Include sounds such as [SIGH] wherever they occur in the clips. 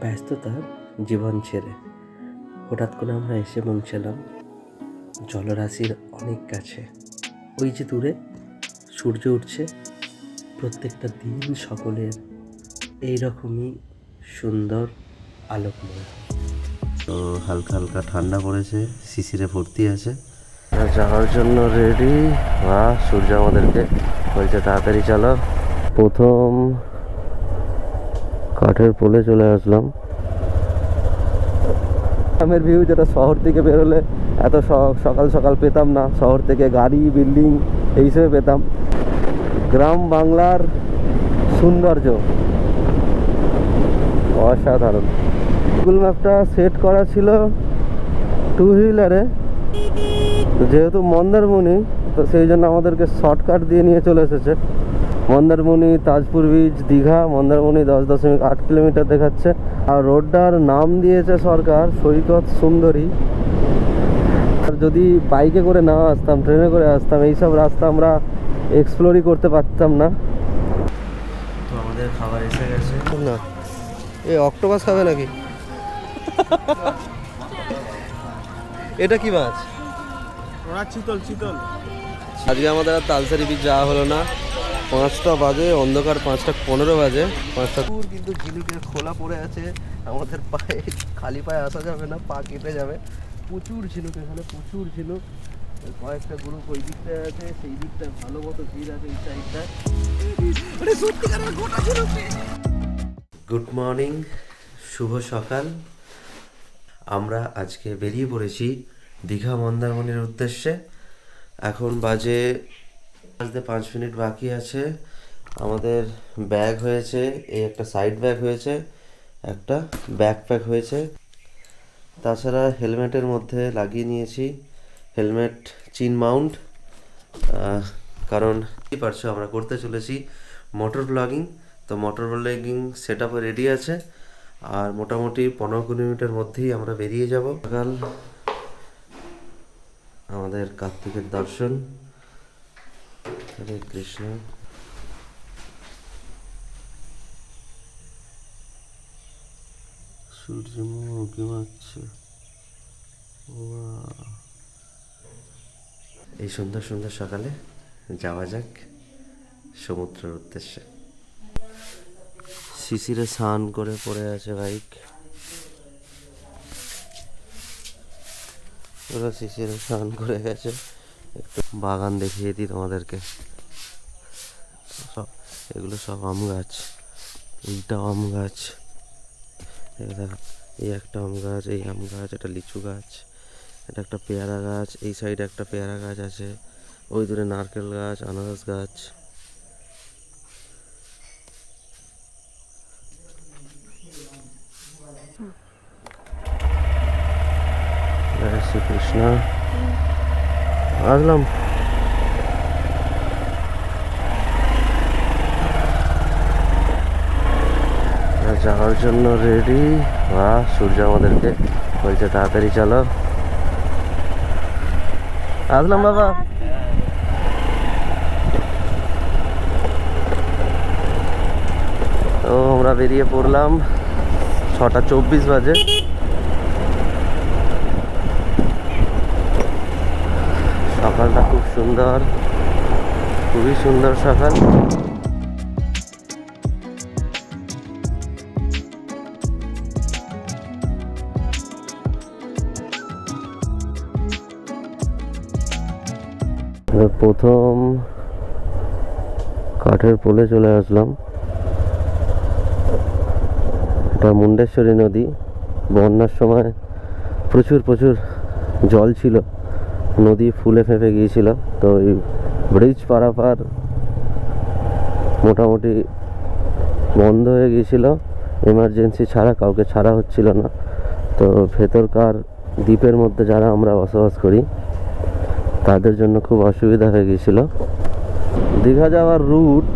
ব্যস্ততার জীবন ছেড়ে। হঠাৎ করে আমরা এসে পৌঁছালাম জলরাশির অনেক কাছে। ওই যে দূরে সূর্য উঠছে। প্রত্যেকটা দিন সকলের এই রকমই সুন্দর আলোকময়। তো হালকা হালকা ঠান্ডা পড়েছে শিশিরে ভর্তি আছে। যাওয়ার জন্য রেডি বা সূর্য আমাদেরকে বলছে তাড়াতাড়ি চলো প্রথম কাঠের পোলে চলে আসলাম। গ্রামের ভিউ যেটা শহর থেকে বেরোলে এত সকাল সকাল পেতাম না। শহর থেকে গাড়ি, বিল্ডিং, এই হিসেবে পেতাম। গ্রাম বাংলার সৌন্দর্য। অসাধারণ। গুগল ম্যাপটা সেট করা ছিল টু হুইলারে যেহেতু মন্দারমণি, তো সেই জন্য আমাদেরকে শর্টকাট দিয়ে নিয়ে চলে এসেছে। মন্দারমণি তাজপুর বিচ দীঘা মন্দারমণি দশ দশমিক আট কিলোমিটার দেখাচ্ছে। আর রোডটার নাম দিয়েছে সরকার সৈকত সুন্দরী। আর যদি বাইকে করে না আসতাম ট্রেনে করে আসতাম এইসব রাস্তা আমরা এক্সপ্লোরই করতে পারতাম না। তো আমাদের খাবার এসে গেছে। না। এই অক্টোপাস খাবে নাকি? এটা কি মাছ? চিতল চিতল। আজকে আমাদের আর তালসারি বিচ যাওয়া হলো না। পাঁচটা বাজে অন্ধকার পাঁচটা পনেরো বাজে পাঁচটা দূর কিন্তু ঝিনুকের খোলা পড়ে আছে। আমাদের পায়ে খালি পায়ে আসা যাবে না পা কেটে যাবে। প্রচুর ঝিনুক এখানে প্রচুর ঝিনুক। কয়েকটা গ্রুপ ওই দিকটায় আছে সেই দিকটায় ভালো মতো ভিড় আছে এই সাইডটায় গুড মর্নিং শুভ সকাল। আমরা আজকে বেরিয়ে পড়েছি দীঘা মন্দারমণির উদ্দেশ্যে। এখন বাজে বাজতে পাঁচ মিনিট বাকি আছে। আমাদের ব্যাগ হয়েছে, এই একটা সাইড ব্যাগ হয়েছে, একটা ব্যাকপ্যাক হয়েছে। তাছাড়া হেলমেটের মধ্যে লাগিয়ে নিয়েছি হেলমেট চিন মাউন্ট কারণ কি পারছ আমরা করতে চলেছি মোটর ব্লগিং তো মোটর ব্লগিং সেট আপে রেডি আছে, আর মোটামুটি পনেরো কিলোমিটার মধ্যেই আমরা বেরিয়ে যাব। সকাল আমাদের কার্তিকের দর্শন। হরে কৃষ্ণ সূর্যমুখী মারছে এই সুন্দর সুন্দর সকালে যাওয়া যাক সমুদ্রের উদ্দেশ্যে। শিশিরে স্নান করে পড়ে আছে বাইক। ওরা শিশিরে স্নান করে গেছে। একটু বাগান দেখিয়ে দিই তোমাদেরকে। সব, এগুলো সব আম গাছ। এইটা আম গাছ। এই একটা আম গাছ, এই আম গাছ, এটা লিচু গাছ, এটা একটা পেয়ারা গাছ, এই সাইডে একটা পেয়ারা গাছ আছে। ওই দূরে নারকেল গাছ, আনারস গাছ। শ্রীকৃষ্ণ। আসলাম যাওয়ার জন্য রেডি বা, সূর্য আমাদেরকে বলছে, তাড়াতাড়ি চলো। আসলাম বাবা। তো আমরা বেরিয়ে পড়লাম ছটা চব্বিশ বাজে। সকালটা খুব সুন্দর, খুবই সুন্দর সকাল। প্রথম কাঠের পোলে চলে আসলাম। এটা মুন্ডেশ্বরী নদী। বন্যার সময় প্রচুর প্রচুর জল ছিল। নদী ফুলে ফেঁপে গিয়েছিল। তো এই ব্রিজ পারাপার মোটামুটি বন্ধ হয়ে গিয়েছিল। এমার্জেন্সি ছাড়া, কাউকে ছাড়া হচ্ছিল না। তো ভেতরকার দ্বীপের মধ্যে যারা আমরা বসবাস করি, তাদের জন্য খুব অসুবিধা হয়ে গিয়েছিল। দীঘা যাওয়ার রুট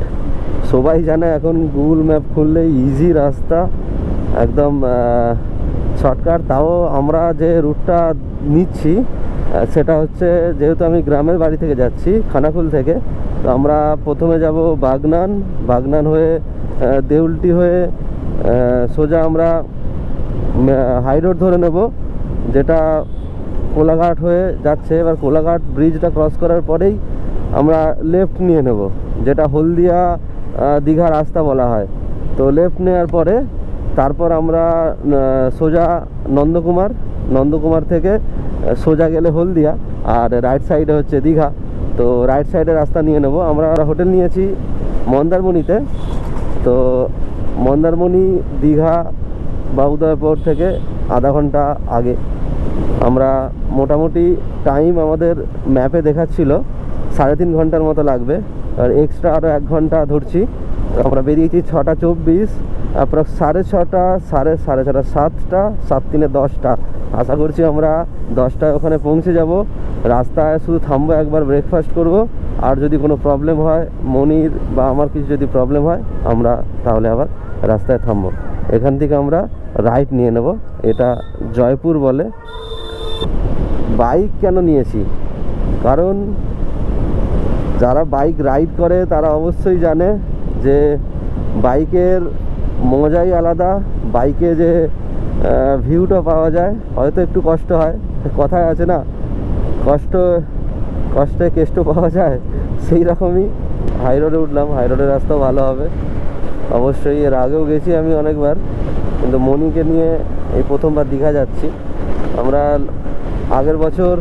সবাই জানে, এখন গুগল ম্যাপ খুললে ইজি রাস্তা। একদম শর্টকাট তাও আমরা যে রুটটা নিচ্ছি সেটা হচ্ছে যেহেতু আমি গ্রামের বাড়ি থেকে যাচ্ছি খানাকুল থেকে, তো আমরা প্রথমে যাব বাগনান। বাগনান হয়ে দেউলটি হয়ে সোজা আমরা হাই রোড ধরে নেব, যেটা কোলাঘাট হয়ে যাচ্ছে। এবার কোলাঘাট ব্রিজটা ক্রস করার পরেই আমরা লেফট নিয়ে নেব, যেটা হলদিয়া দীঘা রাস্তা বলা হয়। তো লেফট নেওয়ার পরে তারপর আমরা সোজা নন্দকুমার নন্দকুমার থেকে সোজা গেলে হলদিয়া আর রাইট সাইডে হচ্ছে দীঘা। তো রাইট সাইডে রাস্তা নিয়ে নেব। আমরা হোটেল নিয়েছি মন্দারমণিতে। তো মন্দারমণি, দীঘা বা উদয়পুর থেকে আধা ঘণ্টা আগে। আমরা মোটামুটি টাইম আমাদের ম্যাপে দেখাচ্ছিল। সাড়ে তিন ঘণ্টার মতো লাগবে। আর এক্সট্রা আরও এক ঘণ্টা ধরছি। আমরা বেরিয়েছি ছটা চব্বিশ। অ্যাপ্রক্স সাড়ে ছটা, সাড়ে সাড়ে ছটা সাতটা, সাত তিনে দশটা। আশা করছি আমরা দশটায় ওখানে পৌঁছে যাব। রাস্তায় শুধু থামবো, একবার ব্রেকফাস্ট করব। আর যদি কোনো প্রবলেম হয়, মনির বা আমার কিছু যদি প্রবলেম হয়, আমরা তাহলে আবার রাস্তায় থামবো। এখান থেকে আমরা রাইট নিয়ে নেব। এটা জয়পুর বলে। বাইক কেন নিয়েছি? কারণ যারা বাইক রাইড করে, তারা অবশ্যই জানে যে বাইকের মজাই আলাদা। বাইকে যে ভিউটা পাওয়া যায়। হয়তো একটু কষ্ট হয়, কথায় আছে না, কষ্ট কষ্টে কেষ্ট পাওয়া যায়, সেই রকমই। হাই রোডে উঠলাম হাই রোডের রাস্তাও ভালো হবে। অবশ্যই এর আগেও গেছি আমি অনেকবার, কিন্তু মনিকে নিয়ে এই প্রথমবার দীঘা যাচ্ছি। আমরা আগের বছর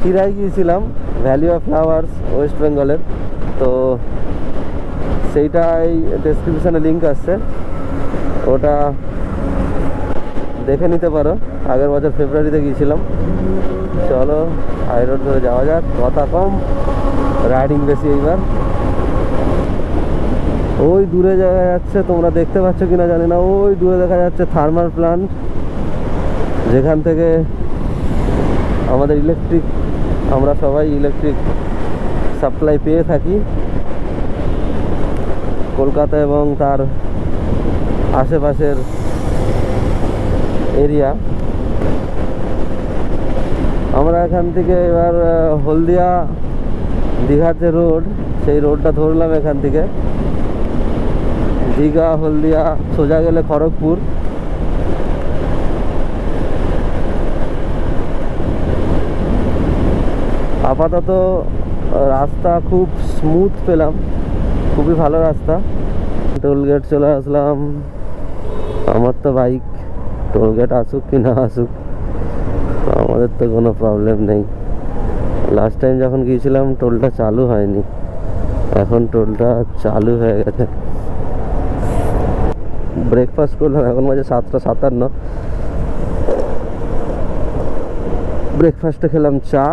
চিরাই গিয়েছিলাম ভ্যালি অফ ফ্লাওয়ার্স ওয়েস্ট বেঙ্গলের তো সেইটাই ডেসক্রিপশানে লিঙ্ক আসছে। ওটা দেখে নিতে পারো। আগের বছর ফেব্রুয়ারিতে গিয়েছিলাম। চলো হাই রোড ধরে যাওয়া যাক। কথা কম রাইডিং বেশি এইবার। ওই দূরে দেখা যাচ্ছে, তোমরা দেখতে পাচ্ছ কিনা জানি না। ওই দূরে দেখা যাচ্ছে থার্মাল প্লান্ট যেখান থেকে আমাদের ইলেকট্রিক আমরা সবাই ইলেকট্রিক সাপ্লাই পেয়ে থাকি। কলকাতা এবং তার আশেপাশের এরিয়া। আমরা এখান থেকে এবার হলদিয়া দীঘার যে রোড, সেই রোডটা ধরলাম এখান থেকে। দীঘা, হলদিয়া, সোজা গেলে খড়গপুর। আপাতত রাস্তা খুব স্মুথ পেলাম। খুবই ভালো রাস্তা। টোল গেট চলে আসলাম। আমার তো বাইক টোল গেট আসুক কি না আসুক, আমাদের তো কোনো প্রবলেম নেই। লাস্ট টাইম যখন গিয়েছিলাম টোলটা চালু হয়নি। এখন টোলটা চালু হয়ে গেছে। ব্রেকফাস্ট করলাম, এখন বাজে সাতটা সাতান্ন। ব্রেকফাস্টে খেলাম চা,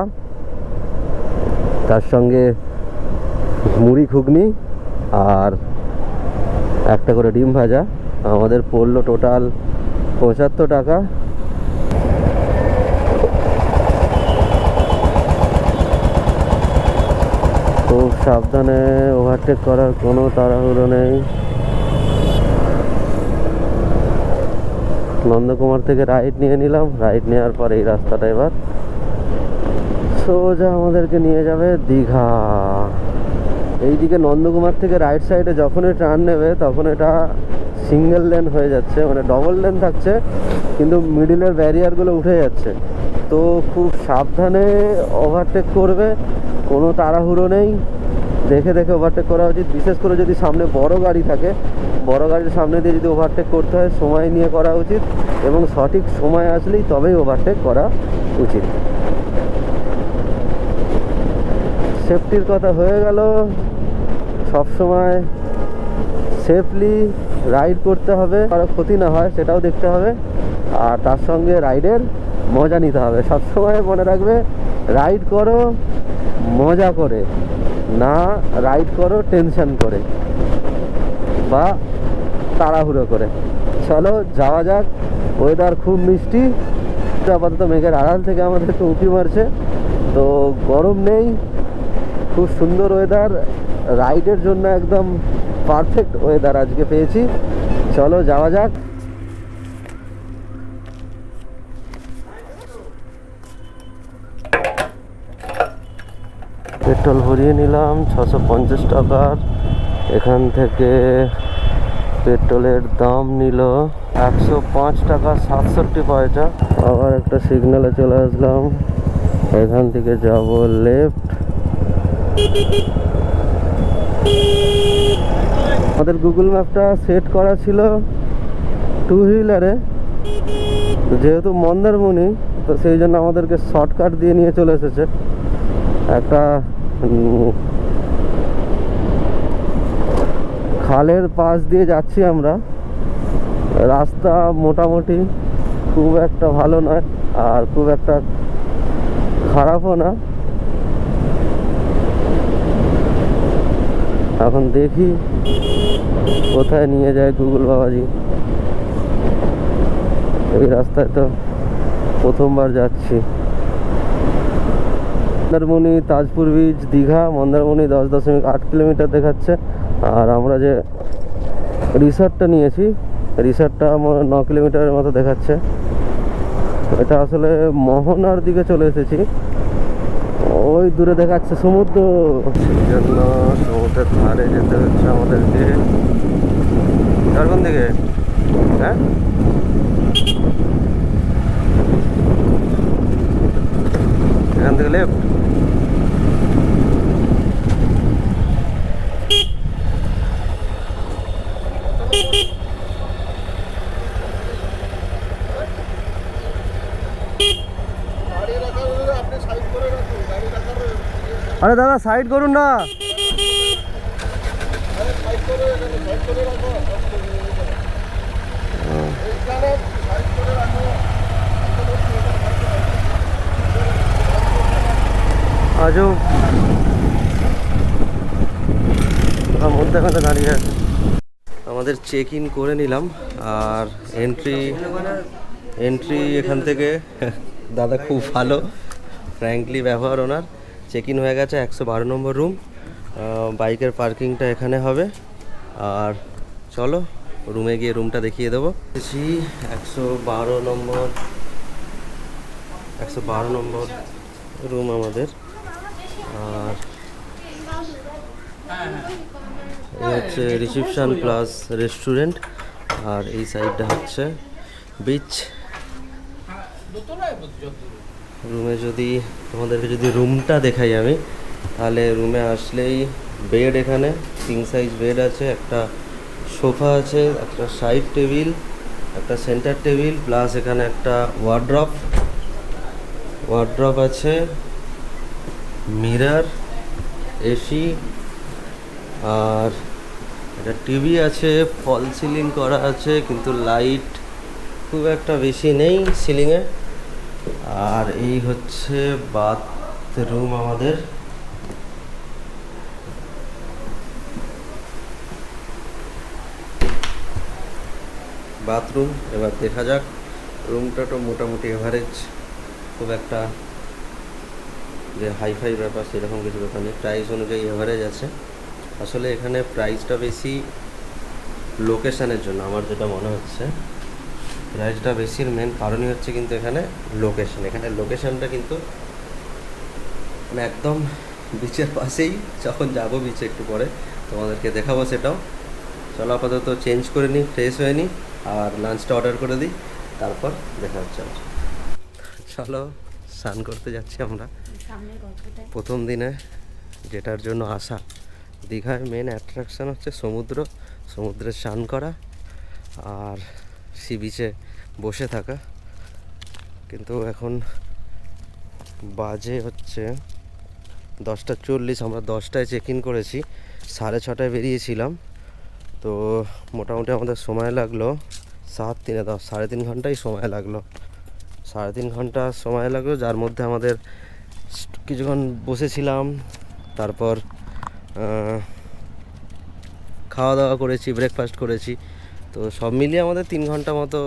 তার সঙ্গে মুড়ি, ঘুগনি আর একটা করে ডিম ভাজা। আমাদের পড়ল টোটাল পঁচাত্তর টাকা। খুব সাবধানে ওভারটেক করার কোনো তাড়াহুড়ো নেই। নন্দকুমার থেকে রাইড নিয়ে নিলাম। রাইড নেওয়ার পর এই রাস্তাটা এবার সোজা আমাদেরকে নিয়ে যাবে দীঘা। এইদিকে নন্দকুমার থেকে রাইট সাইডে যখনই টার্ন নেবে তখন এটা সিঙ্গেল লেন হয়ে যাচ্ছে মানে ডবল লেন থাকছে, কিন্তু মিডিলের ব্যারিয়ারগুলো উঠে যাচ্ছে। তো খুব সাবধানে ওভারটেক করবে, কোনো তাড়াহুড়ো নেই। দেখে দেখে ওভারটেক করা উচিত। বিশেষ করে যদি সামনে বড় গাড়ি থাকে, বড় গাড়ির সামনে দিয়ে যদি ওভারটেক করতে হয়, সময় নিয়ে করা উচিত এবং সঠিক সময় আসলেই তবেই ওভারটেক করা উচিত। সেফটির কথা হয়ে গেল। সব সময় সেফলি রাইড করতে হবে, কারও ক্ষতি না হয় সেটাও দেখতে হবে, আর তার সঙ্গে রাইডের মজা নিতে হবে। সবসময় মনে রাখবে রাইড করো, মজা করে, না রাইড করো টেনশন করে, বা তাড়াহুড়ো করে। চলো, যাওয়া যাক ওয়েদার খুব মিষ্টি, আপাতত মেঘের আড়াল থেকে আমাদেরকে উঁকি মারছে, তো গরম নেই, খুব সুন্দর ওয়েদার রাইডের জন্য একদম পারফেক্ট ওয়েদার আজকে পেয়েছি। চলো যাওয়া যাক। পেট্রোল ভরিয়ে নিলাম, ছশো পঞ্চাশ টাকার। এখান থেকে পেট্রোলের দাম নিল একশো পাঁচ টাকা সাতষট্টি পয়সা। আবার একটা সিগনালে চলে আসলাম। এখান থেকে যাব লেফট আমাদের গুগল ম্যাপটা সেট করা ছিল টু হুইলারে যেহেতু মন্দারমণি, তো সেই জন্য আমাদেরকে শর্টকাট দিয়ে নিয়ে চলে এসেছে। একটা খালের পাশ দিয়ে যাচ্ছি আমরা। রাস্তা মোটামুটি খুব একটা ভালো নয়, আর খুব একটা খারাপও না। এখন দেখি কোথায় নিয়ে যায় গুগল বাবাজি। এই রাস্তায় তো প্রথমবার যাচ্ছি। মন্দারমণি, তাজপুর বিচ দীঘা, মন্দারমণি দশ দশমিক আট কিলোমিটার দেখাচ্ছে। আর আমরা যে রিসর্টটা নিয়েছি রিসর্টটা আমার ন কিলোমিটারের মতো দেখাচ্ছে। এটা আসলে মোহনার দিকে চলে এসেছি। ওই দূরে দেখাচ্ছে সমুদ্র। সেই জন্য সমুদ্রের ধারে যেতে হচ্ছে আমাদেরকে। আর কোন দিকে হ্যাঁ? এখান থেকে লেফট। আরে দাদা সাইড করুন না। আজও মধ্যে দাঁড়িয়ে আছে। আমাদের চেক ইন করে নিলাম, আর এন্ট্রি এন্ট্রি এখান থেকে, [LAUGHS] দাদা খুব ভালো ফ্র্যাঙ্কলি ব্যবহার ওনার। চেক ইন হয়ে গেছে, একশো বারো নম্বর রুম বাইকের পার্কিংটা এখানে হবে। আর চলো রুমে গিয়ে রুমটা দেখিয়ে দেবো। একশো বারো নম্বর, একশো বারো নম্বর রুম আমাদের। আর হচ্ছে রিসেপশন প্লাস রেস্টুরেন্ট আর এই সাইডটা হচ্ছে বিচ রুমে যদি তোমাদেরকে যদি রুমটা দেখাই আমি, তাহলে রুমে আসলেই বেড এখানে কিং সাইজ বেড আছে, একটা সোফা আছে, একটা সাইড টেবিল একটা সেন্টার টেবিল প্লাস এখানে একটা ওয়ার্ড্রপ ওয়ার্ড্রপ আছে মিরার এসি আর একটা টিভি আছে ফল সিলিং করা আছে, কিন্তু লাইট খুব একটা বেশি নেই সিলিংয়ে আর এই হচ্ছে বাথরুম আমাদের। বাথরুম, এবার দেখা যাক। রুমটা তো মোটামুটি এভারেজ খুব একটা যে হাইফাই ব্যাপার সেরকম কিছু ব্যাপার নেই। প্রাইস অনুযায়ী এভারেজ আছে। আসলে এখানে প্রাইসটা বেশি লোকেশানের জন্য, আমার যেটা মনে হচ্ছে। প্রাইসটা বেশির মেন কারণই হচ্ছে কিন্তু এখানে লোকেশন এখানে লোকেশনটা কিন্তু একদম বিচের পাশেই যখন যাব বিচে একটু পরে তোমাদেরকে দেখাবো সেটাও। চলো আপাতত চেঞ্জ করে নিই ফ্রেশ হয়ে নিই আর লাঞ্চটা অর্ডার করে দিই তারপর দেখা হচ্ছে চলো স্নান করতে যাচ্ছি আমরা। প্রথম দিনে যেটার জন্য আসা। দীঘায় মেন অ্যাট্রাকশান হচ্ছে সমুদ্র সমুদ্রে স্নান করা আর সি বিচে বসে থাকা। কিন্তু এখন বাজে হচ্ছে দশটা চল্লিশ, আমরা দশটায় চেক ইন করেছি, সাড়ে ছটায় বেরিয়েছিলাম। তো মোটামুটি আমাদের সময় লাগল সাত তিনে দশ, সাড়ে তিন ঘন্টাই সময় লাগল। সাড়ে তিন ঘণ্টা সময় লাগল, যার মধ্যে আমাদের কিছুক্ষণ বসেছিলাম, তারপর খাওয়া দাওয়া করেছি ব্রেকফাস্ট করেছি। তো সব মিলিয়ে আমাদের তিন ঘণ্টা মতো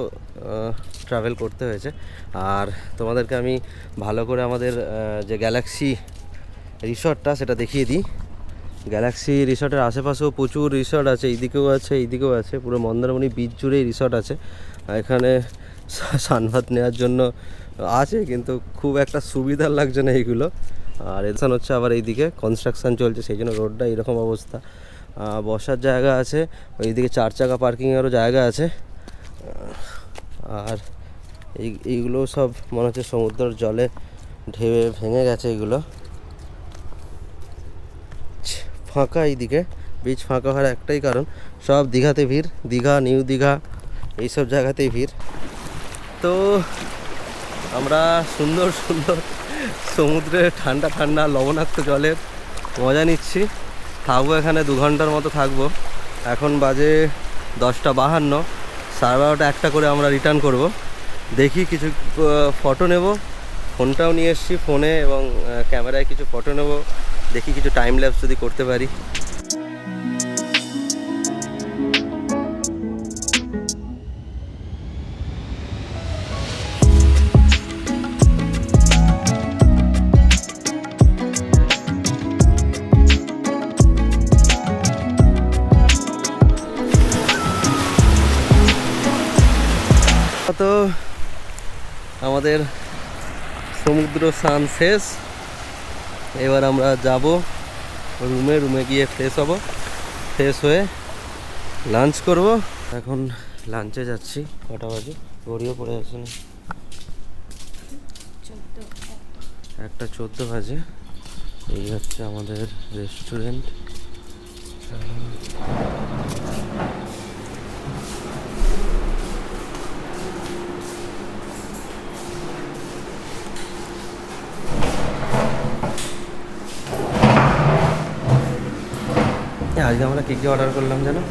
ট্রাভেল করতে হয়েছে। আর তোমাদেরকে আমি ভালো করে আমাদের যে গ্যালাক্সি রিসর্টটা সেটা দেখিয়ে দিই। গ্যালাক্সি রিসর্টের আশেপাশেও প্রচুর রিসর্ট আছে, এইদিকেও আছে এইদিকেও আছে, পুরো মন্দারমণি বিচ জুড়েই রিসর্ট আছে। এখানে সানভাত নেওয়ার জন্য আছে, কিন্তু খুব একটা সুবিধার লাগছে না এইগুলো আর এখানে হচ্ছে আবার এইদিকে কনস্ট্রাকশন চলছে, সেই জন্য রোডটা এরকম অবস্থা। বসার জায়গা আছে। ওইদিকে চার চাকা পার্কিংয়েরও জায়গা আছে। আর এই, এইগুলো সব মনে হচ্ছে সমুদ্রের জলে ঢেবে ভেঙে গেছে এগুলো। ফাঁকা এইদিকে। বিচ ফাঁকা হওয়ার একটাই কারণ, সব দীঘাতে ভিড়। দীঘা নিউ দীঘা, এইসব জায়গাতেই ভিড়। তো আমরা সুন্দর সুন্দর সমুদ্রে ঠান্ডা ঠান্ডা, লবণাক্ত জলের মজা নিচ্ছি। থাকব এখানে দু ঘণ্টার মতো থাকব। এখন বাজে দশটা বাহান্ন। সাড়ে বারোটা একটা করে আমরা রিটার্ন করব। দেখি কিছু ফটো নেব। ফোনটাও নিয়ে এসছি, ফোনে এবং ক্যামেরায় কিছু ফটো নেব। দেখি কিছু টাইম ল্যাপস যদি করতে পারি। আমাদের সমুদ্র স্নান শেষ। এবার আমরা যাব রুমে রুমে গিয়ে ফ্রেশ হব। ফ্রেশ হয়ে লাঞ্চ করব। এখন লাঞ্চে যাচ্ছি কটা বাজে? ঘড়িও পড়ে যাচ্ছে না। একটা চোদ্দ বাজে। এই হচ্ছে আমাদের রেস্টুরেন্ট আজকে আমরা কী কী অর্ডার করলাম জানো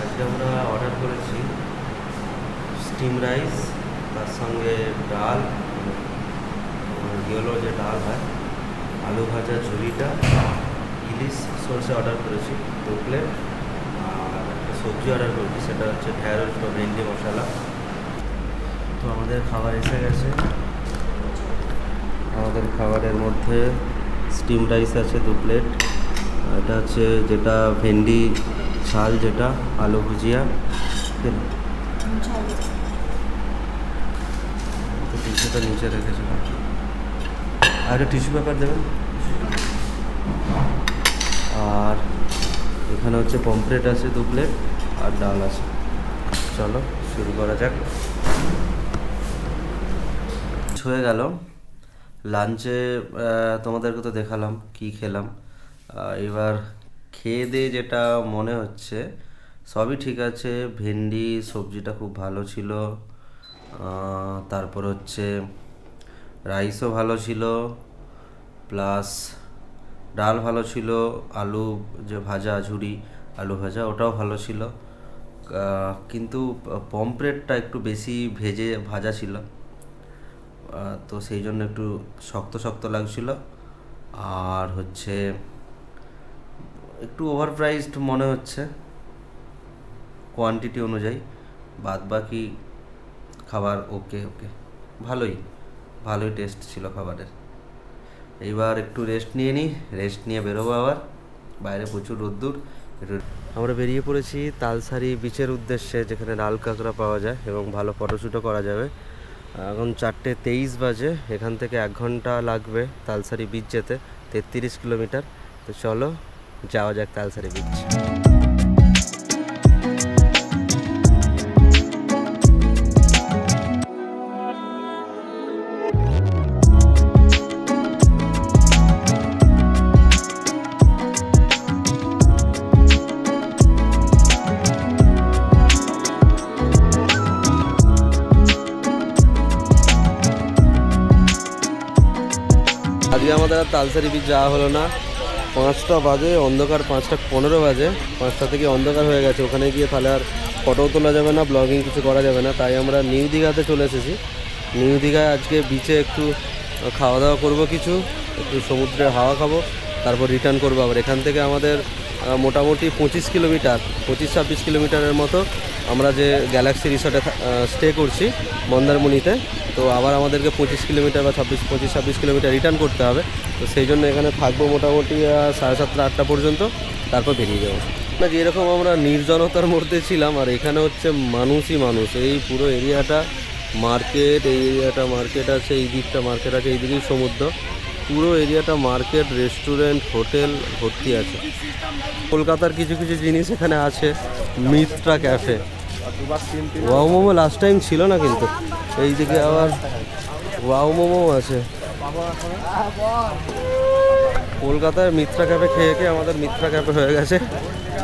আজকে আমরা অর্ডার করেছি স্টিম রাইস তার সঙ্গে ডাল ইয়েলো যে ডাল হয় আলু ভাজা ঝুড়িটা ইলিশ সর্ষে অর্ডার করেছি দু প্লেট আর একটা সবজি অর্ডার করেছি, সেটা হচ্ছে ঢ্যাঁড়স বা ভেন্ডি মশলা। তো আমাদের খাবার এসে গেছে। আমাদের খাবারের মধ্যে স্টিম রাইস আছে দু প্লেট এটা হচ্ছে যেটা ভেন্ডি ঝাল যেটা, আলু ভুজিয়া টিস্যুটা নিচে রেখেছিলাম। আর টিস্যু পেপার দেবেন? আর এখানে হচ্ছে পমফ্রেট আছে দু প্লেট আর ডাল আছে। চলো, শুরু করা যাক। হয়ে গেল। লাঞ্চে তোমাদেরকে তো দেখালাম কি খেলাম। এবার খেয়ে দিয়ে যেটা মনে হচ্ছে, সবই ঠিক আছে। ভেন্ডি, সবজিটা খুব ভালো ছিল। তারপর হচ্ছে রাইসও ভালো ছিল। প্লাস ডাল ভালো ছিল, আলু যে ভাজা ঝুড়ি, আলু ভাজা ওটাও ভালো ছিল। কিন্তু পমপ্লেটটা একটু বেশি ভেজে ভাজা ছিল। তো সেই জন্য একটু শক্ত শক্ত লাগছিল। আর হচ্ছে, একটু ওভার প্রাইসড মনে হচ্ছে কোয়ান্টিটি অনুযায়ী। বাদ বাকি খাবার ওকে ওকে ভালোই ভালোই টেস্ট ছিল খাবারের। এইবার একটু রেস্ট নিয়ে নিই। রেস্ট নিয়ে বেরোবো আবার। বাইরে প্রচুর রোদ্দুর। আমরা বেরিয়ে পড়েছি তালসারি বিচের উদ্দেশ্যে, যেখানে লাল কাঁকড়া পাওয়া যায় এবং ভালো ফটোশ্যুটও করা যাবে। এখন চারটে তেইশ বাজে, এখান থেকে এক ঘণ্টা লাগবে তালসারি বিচ যেতে, তেত্রিশ কিলোমিটার। তো চলো, যাওয়া যাক তালসারি বিচ আজকে আমাদের আর তালসারি বিচ যাওয়া হলো না। পাঁচটা বাজে, অন্ধকার পাঁচটা পনেরো বাজে। পাঁচটা থেকে অন্ধকার হয়ে গেছে। ওখানে গিয়ে তাহলে আর ফটো তোলা যাবে না ব্লগিং কিছু করা যাবে না। তাই আমরা নিউ দীঘাতে চলে এসেছি। নিউ দীঘায় আজকে বিচে একটু খাওয়া দাওয়া করব কিছু, একটু সমুদ্রের হাওয়া খাব, তারপর রিটার্ন করব আবার। এখান থেকে আমাদের মোটামুটি পঁচিশ কিলোমিটার, পঁচিশ ছাব্বিশ কিলোমিটারের মতো আমরা যে গ্যালাক্সি রিসর্টে স্টে করছি মন্দারমণিতে, তো আবার আমাদেরকে পঁচিশ কিলোমিটার বা ছাব্বিশ, পঁচিশ, ছাব্বিশ কিলোমিটার রিটার্ন করতে হবে। তো সেই জন্য এখানে থাকব মোটামুটি সাড়ে সাতটা, আটটা পর্যন্ত, তারপর বেরিয়ে যাব। না যেরকম আমরা নির্জনতার মধ্যে ছিলাম, আর এখানে হচ্ছে মানুষই মানুষ। এই পুরো এরিয়াটা মার্কেট এই এরিয়াটা মার্কেট আছে, এই দিকটা মার্কেট আছে, এই দিকেই সমুদ্র। পুরো এরিয়াটা মার্কেট রেস্টুরেন্ট হোটেল ভর্তি আছে। কলকাতার কিছু কিছু জিনিস এখানে আছে Mitra cafe. Wow momo last time ছিল না কিন্তু। এই দিকে আবার ওয়াও মোমো আছে। কলকাতার মিত্রা ক্যাফে খেয়ে খেয়ে আমাদের মিত্রা ক্যাফে হয়ে গেছে।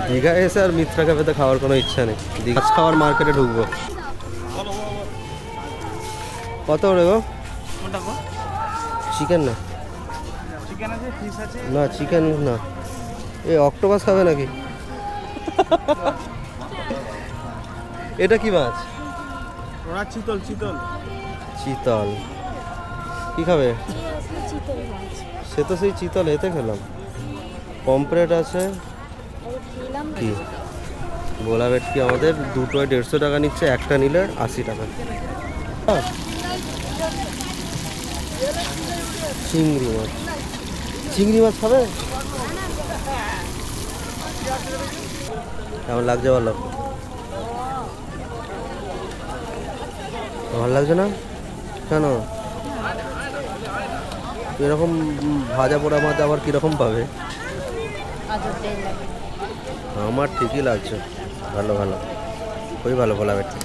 দীঘা এসে আর মিত্রা ক্যাফেতে খাওয়ার কোনো ইচ্ছা নেই। দীঘা খাওয়ার মার্কেটে ঢুকবো। কত কোনটা গো? চিকেন না? চিকেন আছে ফিশ আছে? না চিকেন না। এই অক্টোপাস খাবে নাকি? এটা কি মাছ? ওরা চিতল চিতল। চিতল। কি খাবে? সে তো সেই চিতল এতে খেলাম। পম্পলেট আছে। কি? গোলা ভেটকি আমাদের? দুটোয় দেড়শো টাকা নিচ্ছে একটা নিলে আশি টাকা। হ্যাঁ। চিংড়ি মাছ। চিংড়ি মাছ খাবে? কেমন লাগছে বলো? ভালো লাগছে না? কেন? এরকম ভাজা পোড়া মাছ আবার কীরকম পাবে? আমার ঠিকই লাগছে। ভালো ভালো। খুবই ভালো বলা বেটা